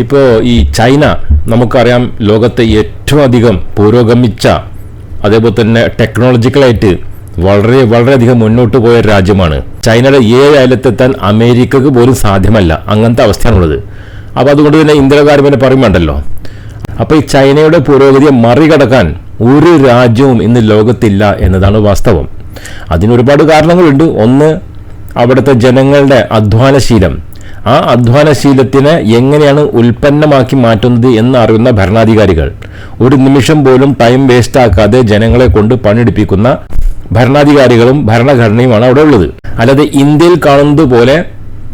ഇപ്പോൾ ഈ ചൈന നമുക്കറിയാം ലോകത്തെ ഏറ്റവും അധികം പുരോഗമിച്ച അതേപോലെ തന്നെ ടെക്നോളജിക്കലായിട്ട് വളരെ വളരെയധികം മുന്നോട്ട് പോയ രാജ്യമാണ്. ചൈനയുടെ ഏഴ് അയലത്തെത്താൻ അമേരിക്കക്ക് പോലും സാധ്യമല്ല. അങ്ങനത്തെ അവസ്ഥയാണുള്ളത്. അപ്പോൾ അതുകൊണ്ട് തന്നെ പിന്നെ പറയുമ്പോണ്ടല്ലോ. അപ്പോൾ ഈ ചൈനയുടെ പുരോഗതിയെ മറികടക്കാൻ ഒരു രാജ്യവും ഇന്ന് ലോകത്തില്ല എന്നതാണ് വാസ്തവം. അതിനൊരുപാട് കാരണങ്ങളുണ്ട്. ഒന്ന് അവിടുത്തെ ജനങ്ങളുടെ അധ്വാനശീലം. ആ അധ്വാനശീലത്തിനെ എങ്ങനെയാണ് ഉൽപ്പന്നമാക്കി മാറ്റുന്നത് എന്ന് അറിയുന്ന ഭരണാധികാരികൾ. ഒരു നിമിഷം പോലും ടൈം വേസ്റ്റ് ആക്കാതെ ജനങ്ങളെ കൊണ്ട് പണിയെടുപ്പിക്കുന്ന ഭരണാധികാരികളും ഭരണഘടനയുമാണ് അവിടെ ഉള്ളത്. അല്ലാതെ ഇന്ത്യയിൽ കാണുന്നത് പോലെ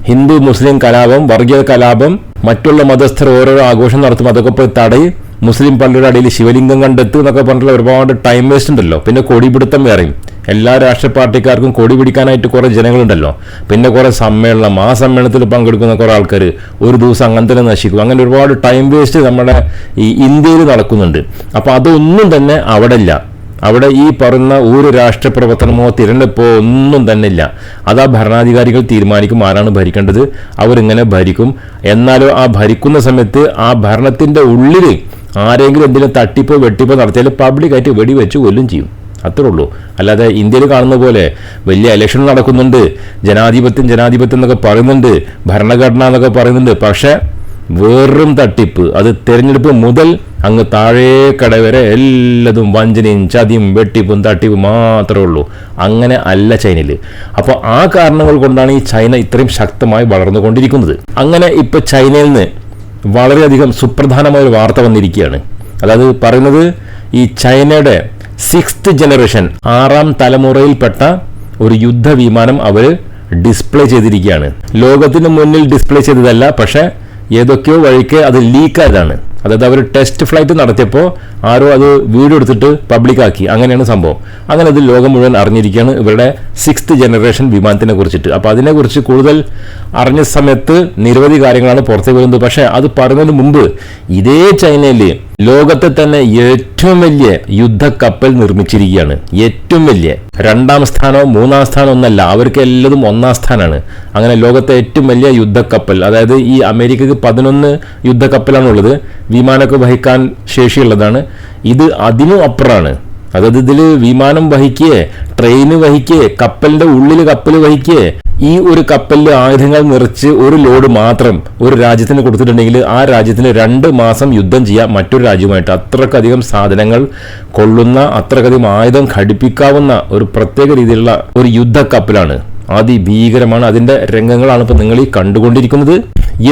ഹിന്ദു മുസ്ലിം കലാപം വർഗീയ കലാപം മറ്റുള്ള മതസ്ഥർ ഓരോരോ ആഘോഷം നടത്തും. അതൊക്കെ പോയി തടയും. മുസ്ലിം പള്ളിയുടെ അടിയിൽ ശിവലിംഗം കണ്ടെത്തുക എന്നൊക്കെ പറഞ്ഞിട്ടുള്ള ഒരുപാട് ടൈം വേസ്റ്റ് ഉണ്ടല്ലോ. പിന്നെ കൊടിപിടുത്തം വേറെയും. എല്ലാ രാഷ്ട്രീയ പാർട്ടിക്കാർക്കും കൊടി പിടിക്കാനായിട്ട് കുറേ ജനങ്ങളുണ്ടല്ലോ. പിന്നെ കുറേ സമ്മേളനം. ആ സമ്മേളനത്തിൽ പങ്കെടുക്കുന്ന കുറേ ആൾക്കാർ ഒരു ദിവസം അങ്ങനെ തന്നെ നശിക്കും. അങ്ങനെ ഒരുപാട് ടൈം വേസ്റ്റ് നമ്മുടെ ഈ ഇന്ത്യയിൽ നടക്കുന്നുണ്ട്. അപ്പോൾ അതൊന്നും തന്നെ അവിടെ ഇല്ല അവിടെ ഈ പറയുന്ന ഒരു രാഷ്ട്രീയ പ്രവർത്തനമോ തിരഞ്ഞെടുപ്പോ ഒന്നും തന്നെ ഇല്ല. അത് ആ ഭരണാധികാരികൾ തീരുമാനിക്കും ആരാണ് ഭരിക്കേണ്ടത്. അവരിങ്ങനെ ഭരിക്കും. എന്നാലോ ആ ഭരിക്കുന്ന സമയത്ത് ആ ഭരണത്തിന്റെ ഉള്ളിൽ ആരെങ്കിലും എന്തെങ്കിലും തട്ടിപ്പോ വെട്ടിപ്പോ നടത്തിയാൽ പബ്ലിക്കായിട്ട് വെടിവെച്ച് കൊല്ലും ചെയ്യും. അത്രേ ഉള്ളൂ. അല്ലാതെ ഇന്ത്യയിൽ കാണുന്ന പോലെ വലിയ ഇലക്ഷൻ നടക്കുന്നുണ്ട്. ജനാധിപത്യം ജനാധിപത്യം എന്നൊക്കെ പറയുന്നുണ്ട്. ഭരണഘടന എന്നൊക്കെ പറയുന്നുണ്ട്. പക്ഷേ വെറും തട്ടിപ്പ്. അത് തെരഞ്ഞെടുപ്പ് മുതൽ അങ്ങ് താഴേക്കട വരെ എല്ലതും വഞ്ചനയും ചതിയും വെട്ടിപ്പും തട്ടിപ്പും മാത്രമേ ഉള്ളൂ. അങ്ങനെ അല്ല ചൈനയിൽ അപ്പോൾ ആ കാരണങ്ങൾ കൊണ്ടാണ് ഈ ചൈന ഇത്രയും ശക്തമായി വളർന്നുകൊണ്ടിരിക്കുന്നത്. അങ്ങനെ ഇപ്പോൾ ചൈനയിൽ നിന്ന് വളരെയധികം സുപ്രധാനമായ ഒരു വാർത്ത വന്നിരിക്കുകയാണ്. അതായത് പറയുന്നത് ഈ ചൈനയുടെ സിക്സ്ത് ജനറേഷൻ ആറാം തലമുറയിൽപ്പെട്ട ഒരു യുദ്ധ വിമാനം അവർ ഡിസ്പ്ലേ ചെയ്തിരിക്കുകയാണ്. ലോകത്തിന് മുന്നിൽ ഡിസ്പ്ലേ ചെയ്തതല്ല പക്ഷേ ഏതൊക്കെയോ വഴിക്ക് അത് ലീക്കായതാണ്. അതായത് അവർ ടെസ്റ്റ് ഫ്ലൈറ്റ് നടത്തിയപ്പോൾ ആരോ അത് വീഡിയോ എടുത്തിട്ട് പബ്ലിക്കാക്കി അങ്ങനെയാണ് സംഭവം. അങ്ങനെ അത് ലോകം മുഴുവൻ അറിഞ്ഞിരിക്കുകയാണ് ഇവരുടെ സിക്സ്ത് ജനറേഷൻ വിമാനത്തിനെ കുറിച്ചിട്ട്. അപ്പോൾ അതിനെക്കുറിച്ച് കൂടുതൽ അറിഞ്ഞ സമയത്ത് നിരവധി കാര്യങ്ങളാണ് പുറത്തേക്ക് വരുന്നത്. പക്ഷേ അത് പറയുന്നതിന് മുമ്പ് ഇതേ ചൈനയിൽ ലോകത്തെ തന്നെ ഏറ്റവും വലിയ യുദ്ധക്കപ്പൽ നിർമ്മിച്ചിരിക്കുകയാണ്. ഏറ്റവും വലിയ. രണ്ടാം സ്ഥാനമോ മൂന്നാം സ്ഥാനമോ ഒന്നല്ല. അവർക്ക് എല്ലാതും ഒന്നാം സ്ഥാനമാണ്. അങ്ങനെ ലോകത്തെ ഏറ്റവും വലിയ യുദ്ധക്കപ്പൽ. അതായത് ഈ അമേരിക്കക്ക് പതിനൊന്ന് യുദ്ധക്കപ്പലാണുള്ളത്. വിമാനമൊക്കെ വഹിക്കാൻ ശേഷിയുള്ളതാണ്. ഇത് അതിനും അപ്പുറമാണ് അതായത് ഇതിൽ വിമാനം വഹിക്കേ ട്രെയിന് വഹിക്കേ കപ്പലിന്റെ ഉള്ളിൽ കപ്പൽ വഹിക്കേ ഈ ഒരു കപ്പലിൽ ആയുധങ്ങൾ നിറച്ച് ഒരു ലോഡ് മാത്രം ഒരു രാജ്യത്തിന് കൊടുത്തിട്ടുണ്ടെങ്കിൽ ആ രാജ്യത്തിന് രണ്ട് മാസം യുദ്ധം ചെയ്യാം മറ്റൊരു രാജ്യമായിട്ട് അത്രക്കധികം സാധനങ്ങൾ കൊള്ളുന്ന അത്രക്കധികം ആയുധം ഘടിപ്പിക്കാവുന്ന ഒരു പ്രത്യേക രീതിയിലുള്ള ഒരു യുദ്ധക്കപ്പലാണ്. അതിഭീകരമാണ്. അതിന്റെ രംഗങ്ങളാണ് ഇപ്പൊ നിങ്ങൾ ഈ കണ്ടുകൊണ്ടിരിക്കുന്നത്.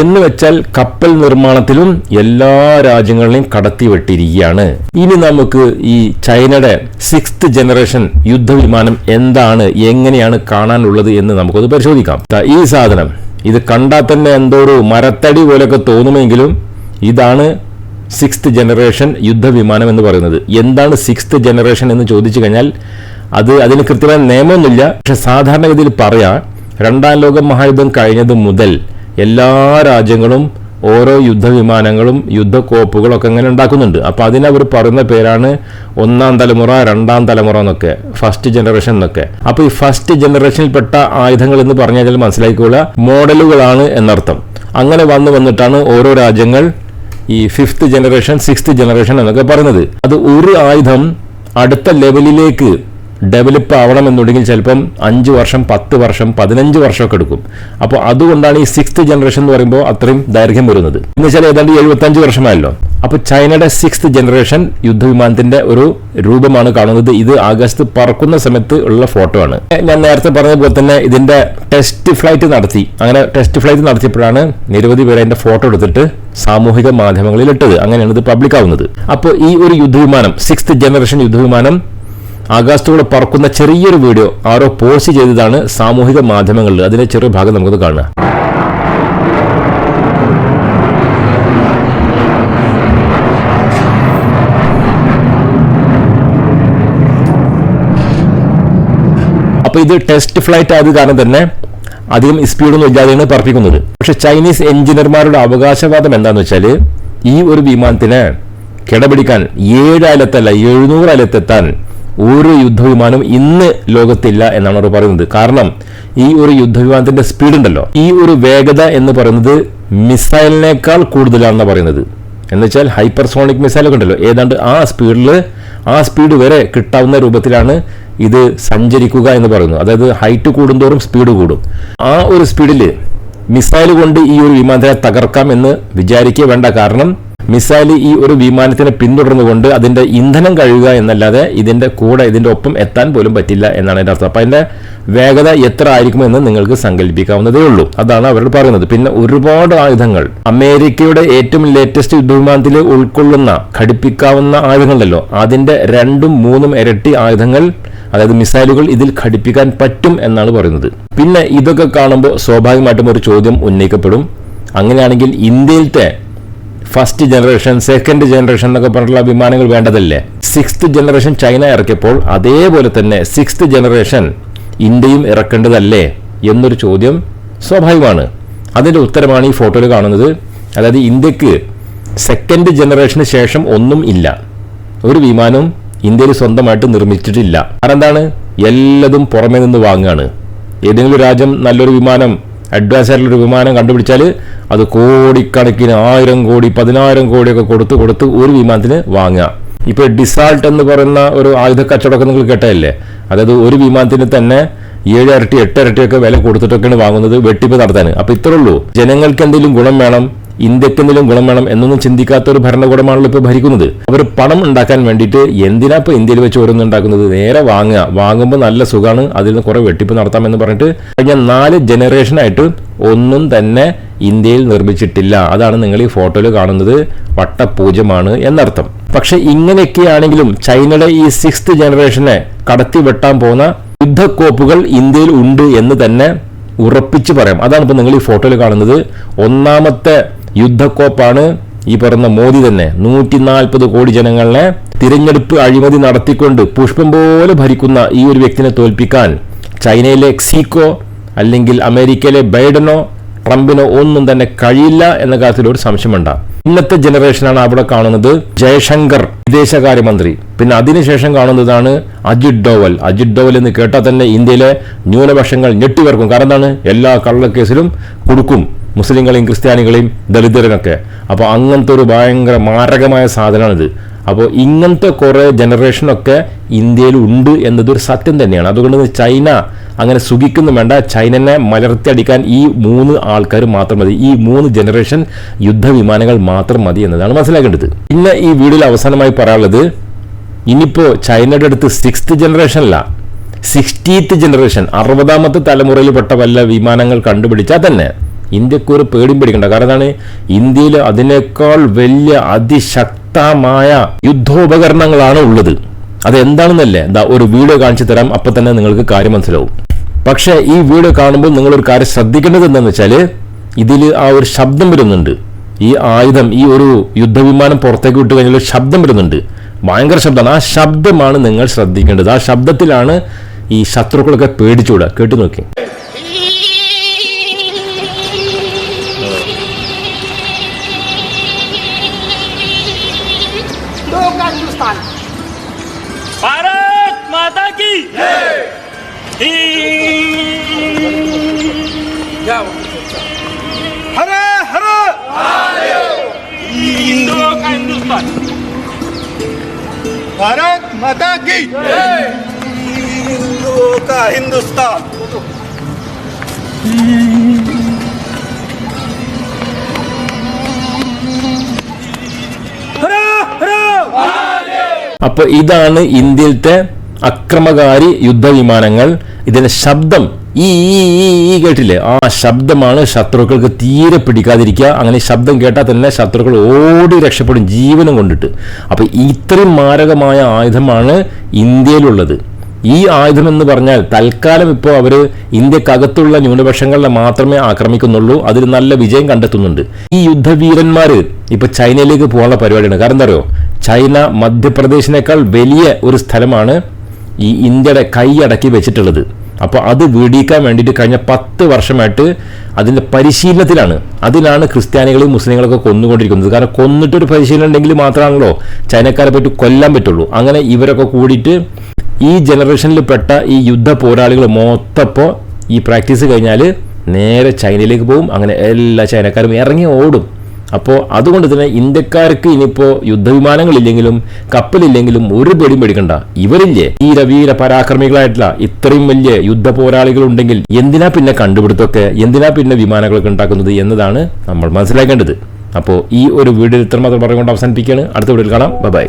എന്ന് വെച്ചാൽ കപ്പൽ നിർമ്മാണത്തിലും എല്ലാ രാജ്യങ്ങളെയും കടത്തി വെട്ടിയിരിക്കുകയാണ് ഇനി നമുക്ക് ഈ ചൈനയുടെ സിക്സ്ത് ജനറേഷൻ യുദ്ധവിമാനം എന്താണ് എങ്ങനെയാണ് കാണാനുള്ളത് എന്ന് നമുക്കത് പരിശോധിക്കാം. ഈ സാധനം ഇത് കണ്ടാൽ തന്നെ എന്തോ ഒരു മരത്തടി പോലെയൊക്കെ തോന്നുമെങ്കിലും ഇതാണ് സിക്സ്ത് ജനറേഷൻ യുദ്ധവിമാനം എന്ന് പറയുന്നത്. എന്താണ് സിക്സ്ത് ജനറേഷൻ എന്ന് ചോദിച്ചു കഴിഞ്ഞാൽ അത് അതിന് കൃത്യമായ നിയമമൊന്നുമില്ല. പക്ഷെ സാധാരണഗതിയിൽ പറയാം രണ്ടാം ലോക മഹായുദ്ധം കഴിഞ്ഞത് മുതൽ എല്ലാ രാജ്യങ്ങളും ഓരോ യുദ്ധവിമാനങ്ങളും യുദ്ധക്കോപ്പുകളൊക്കെ അങ്ങനെ ഉണ്ടാക്കുന്നുണ്ട്. അപ്പോൾ അതിന് അവർ പറയുന്ന പേരാണ് ഒന്നാം തലമുറ രണ്ടാം തലമുറ എന്നൊക്കെ ഫസ്റ്റ് ജനറേഷൻ എന്നൊക്കെ. അപ്പോൾ ഈ ഫസ്റ്റ് ജനറേഷനിൽപ്പെട്ട ആയുധങ്ങൾ എന്ന് പറഞ്ഞു കഴിഞ്ഞാൽ മനസ്സിലാക്കിക്കൊള്ളുക മോഡലുകളാണ് എന്നർത്ഥം. അങ്ങനെ വന്നു വന്നിട്ടാണ് ഓരോ രാജ്യങ്ങൾ ഈ ഫിഫ്ത്ത് ജനറേഷൻ സിക്സ്ത് ജനറേഷൻ എന്നൊക്കെ പറയുന്നത്. അത് ഒരു ആയുധം അടുത്ത ലെവലിലേക്ക് ഡെവലപ്പ് ആവണം എന്നുണ്ടെങ്കിൽ ചിലപ്പം അഞ്ച് വർഷം പത്ത് വർഷം പതിനഞ്ച് വർഷമൊക്കെ എടുക്കും. അപ്പോൾ അതുകൊണ്ടാണ് ഈ സിക്സ്ത് ജനറേഷൻ എന്ന് പറയുമ്പോൾ അത്രയും ദൈർഘ്യം വരുന്നത്. എന്ന് വെച്ചാൽ ഏതാണ്ട് എഴുപത്തഞ്ച് വർഷമായല്ലോ. അപ്പോൾ ചൈനയുടെ സിക്സ്ത് ജനറേഷൻ യുദ്ധവിമാനത്തിന്റെ ഒരു രൂപമാണ് കാണുന്നത്. ഇത് ആകാശത്ത് പറക്കുന്ന സമയത്ത് ഉള്ള ഫോട്ടോ ആണ്. ഞാൻ നേരത്തെ പറഞ്ഞതുപോലെ തന്നെ ഇതിന്റെ ടെസ്റ്റ് ഫ്ലൈറ്റ് നടത്തി. അങ്ങനെ ടെസ്റ്റ് ഫ്ലൈറ്റ് നടത്തിയപ്പോഴാണ് നിരവധി പേര് അതിന്റെ ഫോട്ടോ എടുത്തിട്ട് സാമൂഹിക മാധ്യമങ്ങളിൽ ഇട്ടത്. അങ്ങനെയാണ് ഇത് പബ്ലിക് ആവുന്നത്. അപ്പോൾ ഈ ഒരു യുദ്ധവിമാനം സിക്സ്ത് ജനറേഷൻ യുദ്ധവിമാനം ആകാശത്തൂടെ പറക്കുന്ന ചെറിയൊരു വീഡിയോ ആരോ പോസ്റ്റ് ചെയ്തതാണ് സാമൂഹിക മാധ്യമങ്ങളിൽ. അതിന്റെ ചെറിയ ഭാഗം നമുക്കത് കാണാം. അപ്പൊ ഇത് ടെസ്റ്റ് ഫ്ലൈറ്റ് ആയത് കാരണം തന്നെ അധികം സ്പീഡൊന്നും ഇല്ലാതെയാണ് പറപ്പിക്കുന്നത്. പക്ഷെ ചൈനീസ് എഞ്ചിനീയർമാരുടെ അവകാശവാദം എന്താണെന്ന് വെച്ചാൽ ഈ ഒരു വിമാനത്തിന് കിടപിടിക്കാൻ ഏഴ് എഴുന്നൂറായിരത്തെത്താൻ ഒരു യുദ്ധവിമാനം ഇന്ന് ലോകത്തില്ല എന്നാണ് അവർ പറയുന്നത്. കാരണം ഈ ഒരു യുദ്ധവിമാനത്തിന്റെ സ്പീഡ് ഉണ്ടല്ലോ. ഈ ഒരു വേഗത എന്ന് പറയുന്നത് മിസൈലിനേക്കാൾ കൂടുതലാണെന്ന് പറയുന്നത്. എന്നുവെച്ചാൽ ഹൈപ്പർസോണിക് മിസൈലൊക്കെ ഉണ്ടല്ലോ. ഏതാണ്ട് ആ സ്പീഡിൽ ആ സ്പീഡ് വരെ കിട്ടാവുന്ന രൂപത്തിലാണ് ഇത് സഞ്ചരിക്കുക എന്ന് പറയുന്നു അതായത് ഹൈറ്റ് കൂടുന്തോറും സ്പീഡ് കൂടും. ആ ഒരു സ്പീഡിൽ മിസൈൽ കൊണ്ട് ഈ ഒരു വിമാനത്തെ തകർക്കാം എന്ന് വിചാരിക്കുക വേണ്ട. കാരണം മിസൈൽ ഈ ഒരു വിമാനത്തിനെ പിന്തുടർന്നുകൊണ്ട് അതിന്റെ ഇന്ധനം കഴിയുക എന്നല്ലാതെ ഇതിന്റെ കൂടെ ഇതിന്റെ ഒപ്പം എത്താൻ പോലും പറ്റില്ല എന്നാണ് എന്റെ അർത്ഥം. അപ്പം അതിന്റെ വേഗത എത്ര ആയിരിക്കുമെന്ന് നിങ്ങൾക്ക് സങ്കല്പിക്കാവുന്നതേ ഉള്ളൂ. അതാണ് അവർ പറയുന്നത്. പിന്നെ ഒരുപാട് ആയുധങ്ങൾ. അമേരിക്കയുടെ ഏറ്റവും ലേറ്റസ്റ്റ് യുദ്ധവിമാനത്തിൽ ഉൾക്കൊള്ളുന്ന ഘടിപ്പിക്കാവുന്ന ആയുധങ്ങളല്ലോ അതിന്റെ രണ്ടും മൂന്നും ഇരട്ടി ആയുധങ്ങൾ അതായത് മിസൈലുകൾ ഇതിൽ ഘടിപ്പിക്കാൻ പറ്റും എന്നാണ് പറയുന്നത്. പിന്നെ ഇതൊക്കെ കാണുമ്പോൾ സ്വാഭാവികമായിട്ടും ഒരു ചോദ്യം ഉന്നയിക്കപ്പെടും. അങ്ങനെയാണെങ്കിൽ ഇന്ത്യയിലത്തെ ഫസ്റ്റ് ജനറേഷൻ സെക്കൻഡ് ജനറേഷൻ എന്നൊക്കെ പറഞ്ഞിട്ടുള്ള വിമാനങ്ങൾ വേണ്ടതല്ലേ? സിക്സ്ത് ജനറേഷൻ ചൈന ഇറക്കിയപ്പോൾ അതേപോലെ തന്നെ സിക്സ്ത് ജനറേഷൻ ഇന്ത്യയും ഇറക്കേണ്ടതല്ലേ എന്നൊരു ചോദ്യം സ്വാഭാവികമാണ്. അതിന്റെ ഉത്തരമാണ് ഈ ഫോട്ടോയിൽ കാണുന്നത്. അതായത് ഇന്ത്യയ്ക്ക് സെക്കൻഡ് ജനറേഷന് ശേഷം ഒന്നും ഇല്ല. ഒരു വിമാനവും ഇന്ത്യയിൽ സ്വന്തമായിട്ട് നിർമ്മിച്ചിട്ടില്ല. കാരണം എന്താണ്? എല്ലതും പുറമേ നിന്ന് വാങ്ങുകയാണ്. ഏതെങ്കിലും രാജ്യം നല്ലൊരു വിമാനം അഡ്വാൻസ് ആയിട്ടുള്ള ഒരു വിമാനം കണ്ടുപിടിച്ചാൽ അത് കോടിക്കണക്കിന് ആയിരം കോടി പതിനായിരം കോടിയൊക്കെ കൊടുത്ത് കൊടുത്ത് ഒരു വിമാനത്തിന് വാങ്ങുക. ഇപ്പോൾ ഡിസാൾട്ട് എന്ന് പറയുന്ന ഒരു ആയുധ കച്ചവടമൊക്കെ നിങ്ങൾ കേട്ടതല്ലേ? അതായത് ഒരു വിമാനത്തിന് തന്നെ ഏഴ് ഇരട്ടി എട്ട് ഇരട്ടിയൊക്കെ വില കൊടുത്തിട്ടൊക്കെയാണ് വാങ്ങുന്നത് വെട്ടിപ്പ് നടത്താൻ. അപ്പോൾ ഇത്രയുള്ളൂ ജനങ്ങൾക്ക് എന്തെങ്കിലും ഗുണം വേണം ഇന്ത്യയ്ക്ക് എന്തെങ്കിലും ഗുണം വേണം എന്നൊന്നും ചിന്തിക്കാത്ത ഒരു ഭരണകൂടമാണല്ലോ ഇപ്പോൾ ഭരിക്കുന്നത്. അവർ പണം ഉണ്ടാക്കാൻ വേണ്ടിയിട്ട് എന്തിനാ ഇപ്പോൾ ഇന്ത്യയിൽ വെച്ച് ഓരോന്നും ഉണ്ടാക്കുന്നത്? നേരെ വാങ്ങുക. വാങ്ങുമ്പോൾ നല്ല സുഖമാണ് അതിൽ നിന്ന് കുറെ വെട്ടിപ്പ് നടത്താമെന്ന് പറഞ്ഞിട്ട് കഴിഞ്ഞ നാല് ജനറേഷനായിട്ട് ഒന്നും തന്നെ ഇന്ത്യയിൽ നിർമ്മിച്ചിട്ടില്ല. അതാണ് നിങ്ങൾ ഈ ഫോട്ടോയിൽ കാണുന്നത്. വട്ടപൂജമാണ് എന്നർത്ഥം. പക്ഷെ ഇങ്ങനെയൊക്കെയാണെങ്കിലും ചൈനയുടെ ഈ സിക്സ്ത് ജനറേഷനെ കടത്തി വെട്ടാൻ പോകുന്ന യുദ്ധക്കോപ്പുകൾ ഇന്ത്യയിൽ ഉണ്ട് എന്ന് തന്നെ ഉറപ്പിച്ച് പറയാം. അതാണ് ഇപ്പോൾ നിങ്ങൾ ഈ ഫോട്ടോയിൽ കാണുന്നത്. ഒന്നാമത്തെ യുദ്ധക്കോപ്പാണ് ഈ പറഞ്ഞ മോദി തന്നെ. നൂറ്റി നാൽപ്പത് കോടി ജനങ്ങളെ തിരഞ്ഞെടുപ്പ് അഴിമതി നടത്തിക്കൊണ്ട് പുഷ്പം പോലെ ഭരിക്കുന്ന ഈ ഒരു വ്യക്തിനെ തോൽപ്പിക്കാൻ ചൈനയിലെ എക്സീക്കോ അല്ലെങ്കിൽ അമേരിക്കയിലെ ബൈഡനോ ട്രംപിനോ ഒന്നും തന്നെ കഴിയില്ല എന്ന കാര്യത്തിൽ ഒരു സംശയമുണ്ട്. ഇന്നത്തെ ജനറേഷനാണ് അവിടെ കാണുന്നത് ജയശങ്കർ വിദേശകാര്യമന്ത്രി. പിന്നെ അതിനുശേഷം കാണുന്നതാണ് അജിത് ഡോവൽ. അജിത് ഡോവൽ എന്ന് കേട്ടാൽ തന്നെ ഇന്ത്യയിലെ ന്യൂനപക്ഷങ്ങൾ ഞെട്ടിവർക്കും. കാരണം എന്താണ്? എല്ലാ കള്ളക്കേസിലും കൊടുക്കും. മുസ്ലിങ്ങളെയും ക്രിസ്ത്യാനികളെയും ദളിതരുമൊക്കെ അപ്പോൾ അങ്ങനത്തെ ഒരു ഭയങ്കര മാരകമായ സാധനമാണിത്. അപ്പോൾ ഇങ്ങനത്തെ കുറേ ജനറേഷനൊക്കെ ഇന്ത്യയിൽ ഉണ്ട് എന്നതൊരു സത്യം തന്നെയാണ്. അതുകൊണ്ട് ചൈന അങ്ങനെ സുഖിക്കുന്നു വേണ്ട. ചൈനനെ മലർത്തിയടിക്കാൻ ഈ മൂന്ന് ആൾക്കാർ മാത്രം മതി. ഈ മൂന്ന് ജനറേഷൻ യുദ്ധവിമാനങ്ങൾ മാത്രം മതി എന്നതാണ് മനസ്സിലാക്കേണ്ടത്. പിന്നെ ഈ വീഡിയോയിൽ അവസാനമായി പറയാനുള്ളത് ഇനിയിപ്പോൾ ചൈനയുടെ അടുത്ത് സിക്സ്ത് ജനറേഷൻ അല്ല സിക്സ്റ്റീത്ത് ജനറേഷൻ അറുപതാമത്തെ തലമുറയിൽപ്പെട്ട വല്ല വിമാനങ്ങൾ കണ്ടുപിടിച്ചാൽ തന്നെ ഇന്ത്യയ്ക്ക് ഒരു പേടിയും പേടിക്കണ്ട. കാരണം എന്താണ്? ഇന്ത്യയിൽ അതിനേക്കാൾ വലിയ അതിശക്തമായ യുദ്ധോപകരണങ്ങളാണ് ഉള്ളത്. അതെന്താണെന്നല്ലേ? എന്താ ഒരു വീഡിയോ കാണിച്ചു തരാം അപ്പൊ തന്നെ നിങ്ങൾക്ക് കാര്യം മനസ്സിലാവും. പക്ഷേ ഈ വീഡിയോ കാണുമ്പോൾ നിങ്ങൾ ഒരു കാര്യം ശ്രദ്ധിക്കേണ്ടത് എന്താണെന്ന് വെച്ചാൽ ഇതിൽ ആ ഒരു ശബ്ദം വരുന്നുണ്ട്. ഈ ആയുധം ഈ ഒരു യുദ്ധവിമാനം പുറത്തേക്ക് വിട്ട് കഴിഞ്ഞാൽ ഒരു ശബ്ദം വരുന്നുണ്ട്. ഭയങ്കര ശബ്ദമാണ്. ആ ശബ്ദമാണ് നിങ്ങൾ ശ്രദ്ധിക്കേണ്ടത്. ആ ശബ്ദത്തിലാണ് ഈ ശത്രുക്കളൊക്കെ പേടിച്ചുവിടുക കേട്ടു നോക്കി. भारत माता की हिंदुओं का हिंदुस्तान हरे हरे അപ്പൊ ഇതാണ് ഇന്ത്യയിലത്തെ അക്രമകാരി യുദ്ധവിമാനങ്ങൾ ഇതിന്റെ ശബ്ദം ഈ ഈ കേട്ടില്ലേ? ആ ശബ്ദമാണ് ശത്രുക്കൾക്ക് തീരെ പിടിക്കാതിരിക്കുക. അങ്ങനെ ശബ്ദം കേട്ടാൽ തന്നെ ശത്രുക്കൾ ഓടി രക്ഷപ്പെടും ജീവനും കൊണ്ടിട്ട്. അപ്പോൾ ഇത്രയും മാരകമായ ആയുധമാണ് ഇന്ത്യയിലുള്ളത്. ഈ ആയുധം എന്ന് പറഞ്ഞാൽ തൽക്കാലം ഇപ്പോൾ അവർ ഇന്ത്യക്കകത്തുള്ള ന്യൂനപക്ഷങ്ങളെ മാത്രമേ ആക്രമിക്കുന്നുള്ളൂ. അതിൽ നല്ല വിജയം കണ്ടെത്തുന്നുണ്ട്. ഈ യുദ്ധവീരന്മാർ ഇപ്പോൾ ചൈനയിലേക്ക് പോകാനുള്ള പരിപാടിയാണ്. കാരണം എന്താ പറയുക ചൈന മധ്യപ്രദേശിനേക്കാൾ വലിയ ഒരു സ്ഥലമാണ് ഈ ഇന്ത്യയുടെ കൈ അടക്കി വെച്ചിട്ടുള്ളത്. അപ്പോൾ അത് വീടിക്കാൻ വേണ്ടിയിട്ട് കഴിഞ്ഞ പത്ത് വർഷമായിട്ട് അതിന്റെ പരിശീലനത്തിലാണ്. അതിലാണ് ക്രിസ്ത്യാനികളെയും മുസ്ലിങ്ങളൊക്കെ കൊന്നുകൊണ്ടിരിക്കുന്നത്. കാരണം കൊന്നിട്ടൊരു പരിശീലനം ഉണ്ടെങ്കിൽ മാത്രമാണല്ലോ ചൈനക്കാരെ പറ്റി കൊല്ലാൻ പറ്റുള്ളൂ. അങ്ങനെ ഇവരൊക്കെ കൂടിയിട്ട് ഈ ജനറേഷനിൽ പെട്ട ഈ യുദ്ധ പോരാളികൾ മൊത്തപ്പോൾ ഈ പ്രാക്ടീസ് കഴിഞ്ഞാൽ നേരെ ചൈനയിലേക്ക് പോകും. അങ്ങനെ എല്ലാ ചൈനക്കാരും ഇറങ്ങി ഓടും. അപ്പോൾ അതുകൊണ്ട് തന്നെ ഇന്ത്യക്കാർക്ക് ഇനിയിപ്പോൾ യുദ്ധവിമാനങ്ങളില്ലെങ്കിലും കപ്പലില്ലെങ്കിലും ഒരു പേടിയും പേടിക്കണ്ട. ഇവരില്ലേ? രവീര പരാക്രമികളായിട്ടുള്ള ഇത്രയും വലിയ യുദ്ധ പോരാളികൾ ഉണ്ടെങ്കിൽ എന്തിനാ പിന്നെ കണ്ടുപിടുത്തൊക്കെ? എന്തിനാ പിന്നെ വിമാനങ്ങളൊക്കെ ഉണ്ടാക്കുന്നത് എന്നതാണ് നമ്മൾ മനസ്സിലാക്കേണ്ടത്. അപ്പോൾ ഈ ഒരു വീഡിയോ ഇത്രമാത്രം പറഞ്ഞുകൊണ്ട് അവസാനിപ്പിക്കുകയാണ്. അടുത്ത വീഡിയോയിൽ കാണാം. ബൈ.